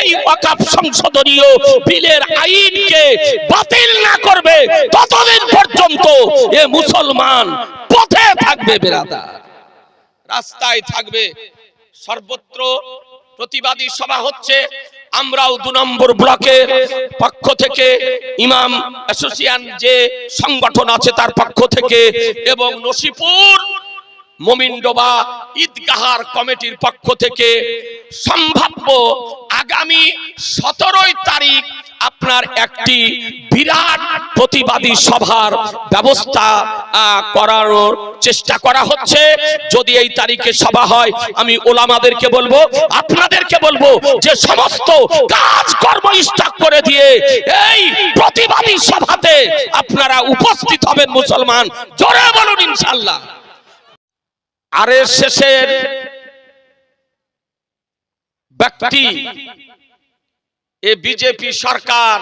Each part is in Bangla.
এই ওয়াকাফ সংশোধনীয় বিলের আইনকে বাতিল না করবে ততদিন পর্যন্ত এ মুসলমান পথে থাকবে বেরাদা। রাস্তায় থাকবে। সর্বত্র প্রতিবাদী সভা হচ্ছে। আমরাও দু নম্বর ব্লকের পক্ষ থেকে ইমাম অ্যাসোসিয়েশন যে সংগঠন আছে তার পক্ষ থেকে এবং নসিপুর মোমিনডোবা ঈদগাহার কমিটির পক্ষ থেকে সম্ভাব্য আগামী সতেরোই তারিখ আপনার একটি বিরাট প্রতিবাদী সভার ব্যবস্থা আহ, করানোর চেষ্টা করা হচ্ছে। যদি এই তারিখে সভা হয় আমি ওলামাদেরকে বলব আপনাদেরকে বলব যে সমস্ত কাজ কর্ম স্টক করে দিয়ে এই প্রতিবাদী সভাতে আপনারা উপস্থিত হবেন মুসলমান। জোরে বলুন ইনশাল্লাহ আরে শেষের ব্যক্তি। এ বিজেপি সরকার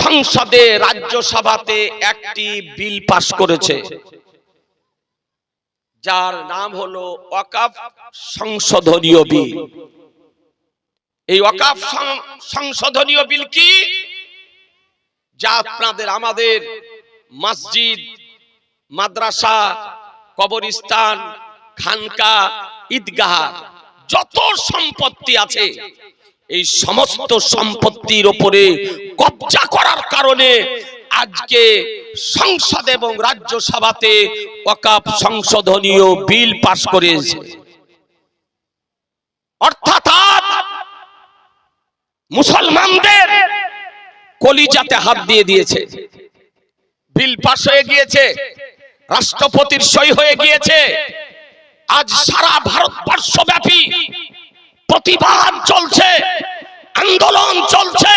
সংসদে, রাজ্যসভাতে একটি বিল পাশ করেছে। যার নাম হলো ওয়াকাফ সংশোধনীয় বিল। এই ওয়াকাফ সংশোধনীয় বিল কি? যা আপনাদের আমাদের মসজিদ, মাদ্রাসা, কবরস্থান, খানকা, ঈদগাহ যত সম্পত্তি আছে, এই সমস্ত সম্পত্তির উপরে কবজা করার কারণে আজকে সংসদ এবং রাজ্যসভাতে ওয়াকাফ সংশোধনীয় বিল পাশ করেছে। অর্থাৎ মুসলমানদের কলিজাতে হাত দিয়ে দিয়েছে। বিল পাশ হয়ে গিয়েছে, রাষ্ট্রপতির সই হয়ে গিয়েছে আজ সারা ভারতবর্ষ ব্যাপী প্রতিবাদ চলছে, আন্দোলন চলছে।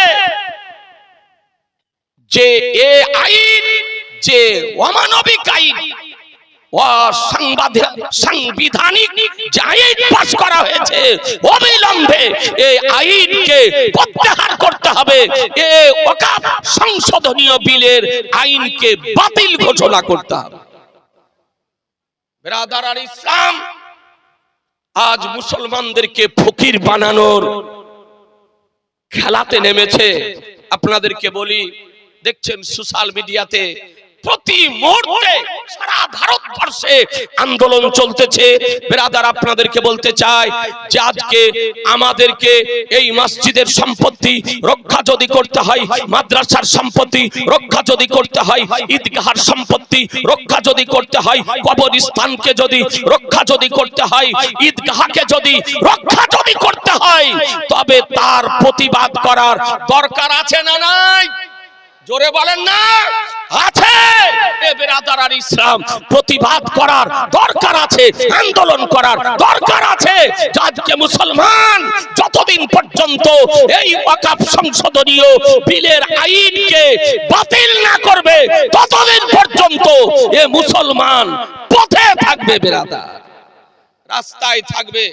যে এ আইন, যে অমানবিক আইন সাংবিধানিক আইন পাশ করা হয়েছে, অবিলম্বে আইনকে প্রত্যাহার করতে হবে। এ সংশোধনীয় বিলের আইনকে বাতিল ঘোষণা করতে হবে। বেরাদার আর ইসলাম, আজ মুসলমানদেরকে ফকির বানানোর খেলাতে নেমেছে। আপনাদেরকে বলি, দেখছেন সোশ্যাল মিডিয়াতে প্রতি মুহূর্তে সারা ভারতবর্ষে আন্দোলন চলতেছে। বেরাদার, আপনাদেরকে বলতে চাই যে আজকে আমাদেরকে এই মসজিদের সম্পত্তি রক্ষা যদি করতে হয়, মাদ্রাসার সম্পত্তি রক্ষা যদি করতে হয়, ঈদগাহার সম্পত্তি রক্ষা যদি করতে হয়, কবরস্থানকে যদি রক্ষা যদি করতে হয়, ঈদগাহকে যদি রক্ষা যদি করতে হয়, তবে তার প্রতিবাদ করার দরকার আছে না নাই? জোরে বলেন না। আছে। এ বেরাদার আর ইসলাম প্রতিবাদ করার দরকার আছে আন্দোলন করার দরকার আছে। আজকে মুসলমান যতদিন পর্যন্ত এই ওয়াকাফ সংশোধনীয় বিলের আইনকে বাতিল না করবে ততদিন পর্যন্ত এ মুসলমান পথে থাকবে বেরাদার। রাস্তায় থাকবে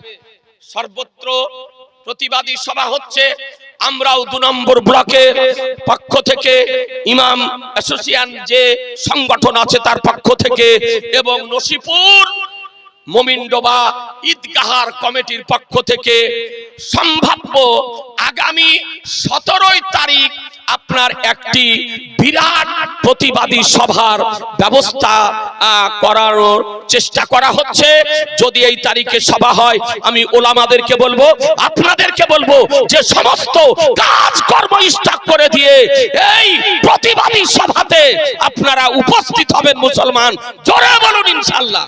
সর্বত্র প্রতিবাদী সভা হচ্ছে। আমরাও দু নম্বর ব্লকের পক্ষ থেকে ইমাম অ্যাসোসিয়েশন যে সংগঠন আছে তার পক্ষ থেকে এবং নসিপুর মোমিনডোবা ঈদগাহার কমিটির পক্ষ থেকে সম্ভাব্য আগামী সতেরোই তারিখ আপনার একটি বিরাট প্রতিবাদী সভার ব্যবস্থা করার চেষ্টা করা হচ্ছে। যদি এই তারিখে সভা হয়, আমি ওলামাদেরকে বলব, আপনাদেরকে বলব যে সমস্ত কাজ কর্ম স্টক করে দিয়ে এই প্রতিবাদী সভাতে আপনারা উপস্থিত হবেন মুসলমান। জোরে বলুন ইনশাল্লাহ